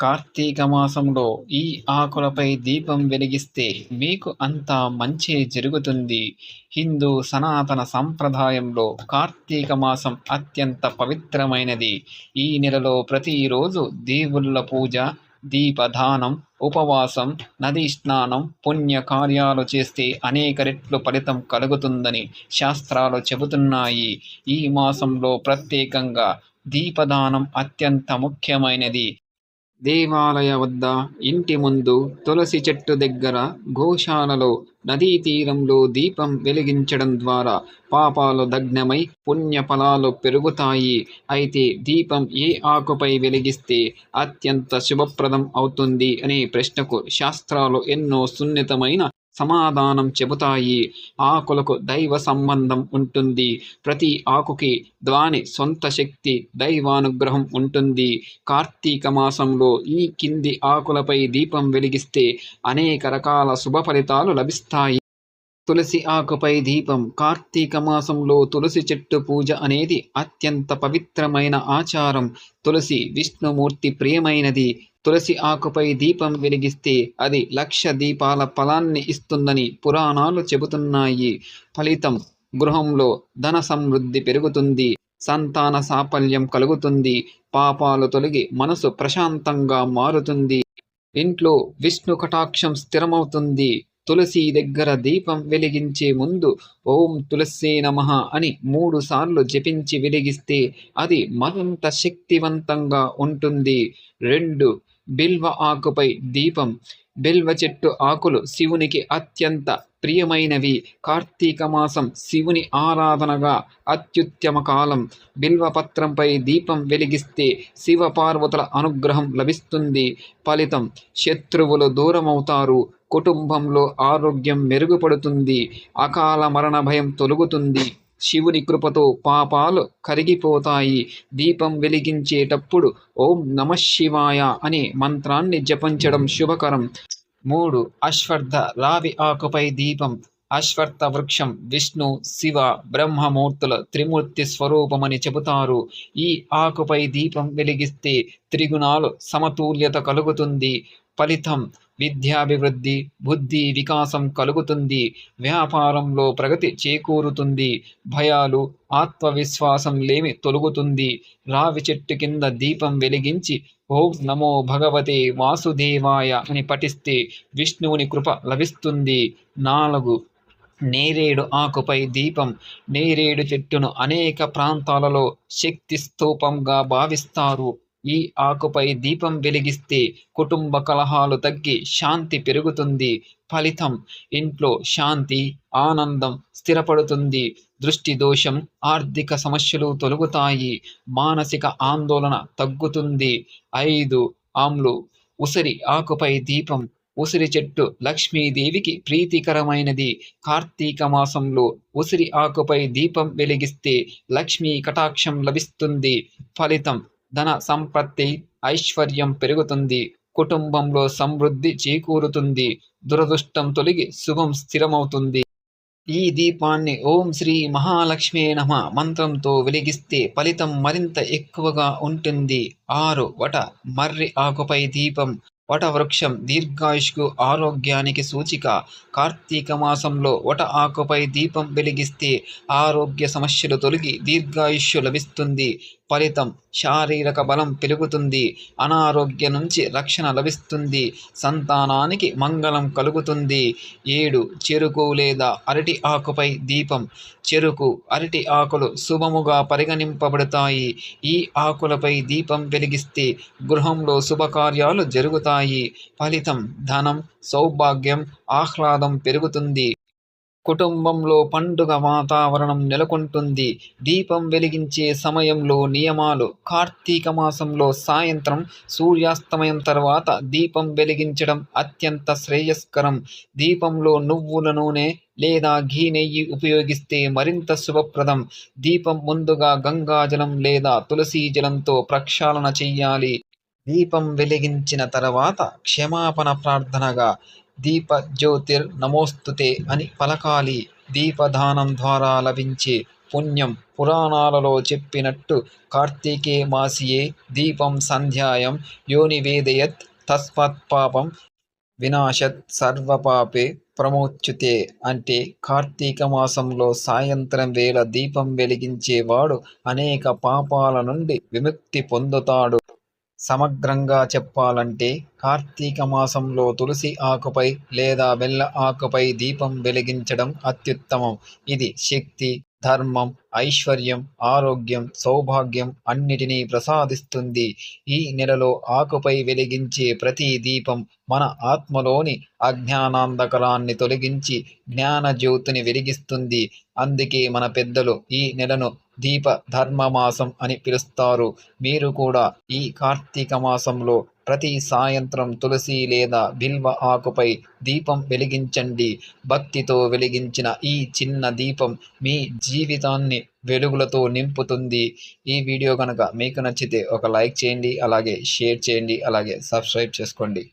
కార్తీక మాసంలో ఈ ఆకులపై దీపం వెలిగిస్తే మీకు అంతా మంచే జరుగుతుంది. హిందూ సనాతన సంప్రదాయంలో కార్తీక మాసం అత్యంత పవిత్రమైనది. ఈ నెలలో ప్రతిరోజు దేవుళ్ళ పూజ దీపదానం ఉపవాసం నదీ స్నానం పుణ్య కార్యాలు చేస్తే అనేక రెట్లు ఫలితం కలుగుతుందని శాస్త్రాలు చెబుతున్నాయి. ఈ మాసంలో ప్రత్యేకంగా దీపదానం అత్యంత ముఖ్యమైనది. దేవాలయ వద్ద ఇంటి ముందు తులసి చెట్టు దగ్గర గోశాలలో నదీ తీరంలో దీపం వెలిగించడం ద్వారా పాపాలు దగ్నమై పుణ్యఫలాలు పెరుగుతాయి. అయితే దీపం ఏ ఆకుపై వెలిగిస్తే అత్యంత శుభప్రదం అవుతుంది అనే ప్రశ్నకు శాస్త్రాలు ఎన్నో సున్నితమైన సమాధానం చెబుతాయి. ఆకులకు దైవ సంబంధం ఉంటుంది. ప్రతి ఆకుకి దాని సొంత శక్తి దైవానుగ్రహం ఉంటుంది. కార్తీక మాసంలో ఈ కింది ఆకులపై దీపం వెలిగిస్తే అనేక రకాల శుభ ఫలితాలు లభిస్తాయి. తులసి ఆకుపై దీపం. కార్తీక మాసంలో తులసి చెట్టు పూజ అనేది అత్యంత పవిత్రమైన ఆచారం. తులసి విష్ణుమూర్తి ప్రియమైనది. తులసి ఆకుపై దీపం వెలిగిస్తే అది లక్ష దీపాల ఫలాన్ని ఇస్తుందని పురాణాలు చెబుతున్నాయి. ఫలితం గృహంలో ధన సమృద్ధి పెరుగుతుంది సంతాన సాఫల్యం కలుగుతుంది పాపాలు తొలగి మనసు ప్రశాంతంగా మారుతుంది ఇంట్లో విష్ణు కటాక్షం స్థిరమవుతుంది తులసి దగ్గర దీపం వెలిగించే ముందు ఓం తులసే నమ అని మూడు సార్లు జపించి వెలిగిస్తే అది మరింత శక్తివంతంగా ఉంటుంది. రెండు బిల్వ ఆకుపై దీపం. బిల్వ చెట్టు ఆకులు శివునికి అత్యంత ప్రియమైనవి. కార్తీక మాసం శివుని ఆరాధనగా అత్యుత్తమ కాలం. బిల్వపత్రంపై దీపం వెలిగిస్తే శివ పార్వతుల అనుగ్రహం లభిస్తుంది. ఫలితం శత్రువులు దూరమవుతారు. కుటుంబంలో ఆరోగ్యం మెరుగుపడుతుంది. అకాల మరణ భయం తొలగుతుంది. శివుని కృపతో పాపాలు కరిగిపోతాయి. దీపం వెలిగించేటప్పుడు ఓం నమ శివాయ అనే మంత్రాన్ని జపించడం శుభకరం. మూడు అశ్వర్థ రావి ఆకుపై దీపం. అశ్వర్థ వృక్షం విష్ణు శివ బ్రహ్మమూర్తుల త్రిమూర్తి స్వరూపమని చెబుతారు. ఈ ఆకుపై దీపం వెలిగిస్తే త్రిగుణాలు సమతుల్యత కలుగుతుంది. ఫలితం విద్యాభివృద్ధి బుద్ధి వికాసం కలుగుతుంది. వ్యాపారంలో ప్రగతి చేకూరుతుంది. భయాలు ఆత్మవిశ్వాసం లేమి తొలుగుతుంది. రావి చెట్టు కింద దీపం వెలిగించి ఓం నమో భగవతే వాసుదేవాయ అని పఠిస్తే విష్ణువుని కృప లభిస్తుంది. నాలుగు నేరేడు ఆకుపై దీపం. నేరేడు చెట్టును అనేక ప్రాంతాలలో శక్తి స్తూపంగా భావిస్తారు. ఈ ఆకుపై దీపం వెలిగిస్తే కుటుంబ కలహాలు తగ్గి శాంతి పెరుగుతుంది. ఫలితం ఇంట్లో శాంతి ఆనందం స్థిరపడుతుంది. దృష్టి దోషం ఆర్థిక సమస్యలు తొలగుతాయి. మానసిక ఆందోళన తగ్గుతుంది. ఐదు ఆమ్లు. ఉసిరి ఆకుపై దీపం. ఉసిరి చెట్టు లక్ష్మీదేవికి ప్రీతికరమైనది. కార్తీక మాసంలో ఉసిరి ఆకుపై దీపం వెలిగిస్తే లక్ష్మీ కటాక్షం లభిస్తుంది. ఫలితం ధన సంపత్తి ఐశ్వర్యం పెరుగుతుంది కుటుంబంలో సమృద్ధి చేకూరుతుంది దురదృష్టం తొలగి శుభం స్థిరమవుతుంది. ఈ దీపాన్ని ఓం శ్రీ మహాలక్ష్మి నమ మంత్రంతో వెలిగిస్తే ఫలితం మరింత ఎక్కువగా ఉంటుంది. ఆరు వట మర్రి ఆకుపై దీపం వటవృక్షం దీర్ఘాయుష్కు ఆరోగ్యానికి సూచిక. కార్తీక మాసంలో వట ఆకుపై దీపం వెలిగిస్తే ఆరోగ్య సమస్యలు తొలగి దీర్ఘాయుష్యు లభిస్తుంది. ఫలితం శారీరక బలం పెరుగుతుంది అనారోగ్యం నుంచి రక్షణ లభిస్తుంది సంతానానికి మంగళం కలుగుతుంది. ఏడు చెరుకు లేదా అరటి ఆకుపై దీపం. చెరుకు అరటి ఆకులు శుభముగా పరిగణింపబడతాయి. ఈ ఆకులపై దీపం వెలిగిస్తే గృహంలో శుభకార్యాలు జరుగుతాయి. ఫలితం ధనం సౌభాగ్యం ఆహ్లాదం పెరుగుతుంది. కుటుంబంలో పండుగ వాతావరణం నెలకొంటుంది. దీపం వెలిగించే సమయంలో నియమాలు. కార్తీక మాసంలో సాయంత్రం సూర్యాస్తమయం తర్వాత దీపం వెలిగించడం అత్యంత శ్రేయస్కరం. దీపంలో నువ్వుల నూనె లేదా ఘీ నెయ్యి ఉపయోగిస్తే మరింత శుభప్రదం. దీపం ముందుగా గంగాజలం లేదా తులసీ జలంతో ప్రక్షాళన చెయ్యాలి. దీపం వెలిగించిన తర్వాత క్షమాపణ ప్రార్థనగా దీప జ్యోతిర్ నమోస్తుతే అని పలకాలి. దీపదానం ద్వారా లభించే పుణ్యం పురాణాలలో చెప్పినట్టు కార్తీకే మాసియే దీపం సంధ్యాయం యోనివేదయత్ తస్మాత్ పాపం వినాశత్ సర్వపాపే ప్రమోచ్యుతే అంటే కార్తీక మాసంలో సాయంత్రం వేళ దీపం వెలిగించేవాడు అనేక పాపాల నుండి విముక్తి పొందుతాడు. సమగ్రంగా చెప్పాలంటే కార్తీక మాసంలో తులసి ఆకుపై లేదా బెల్ల ఆకుపై దీపం వెలిగించడం అత్యుత్తమం. ఇది శక్తి ధర్మం ఐశ్వర్యం ఆరోగ్యం సౌభాగ్యం అన్నిటినీ ప్రసాదిస్తుంది. ఈ నెలలో ఆకుపై వెలిగించే ప్రతి దీపం మన ఆత్మలోని అజ్ఞానాంధకరాన్ని తొలగించి జ్ఞానజ్యోతిని వెలిగిస్తుంది. అందుకే మన పెద్దలు ఈ నెలను దీప ధర్మ మాసం అని పిలుస్తారు. మీరు కూడా ఈ కార్తీక మాసంలో ప్రతి సాయంత్రం తులసి లేదా బిల్వ ఆకుపై దీపం వెలిగించండి. భక్తితో వెలిగించిన ఈ చిన్న దీపం మీ జీవితాన్ని వెలుగులతో నింపుతుంది. ఈ వీడియో కనుక మీకు నచ్చితే ఒక లైక్ చేయండి అలాగే షేర్ చేయండి అలాగే సబ్స్క్రైబ్ చేసుకోండి.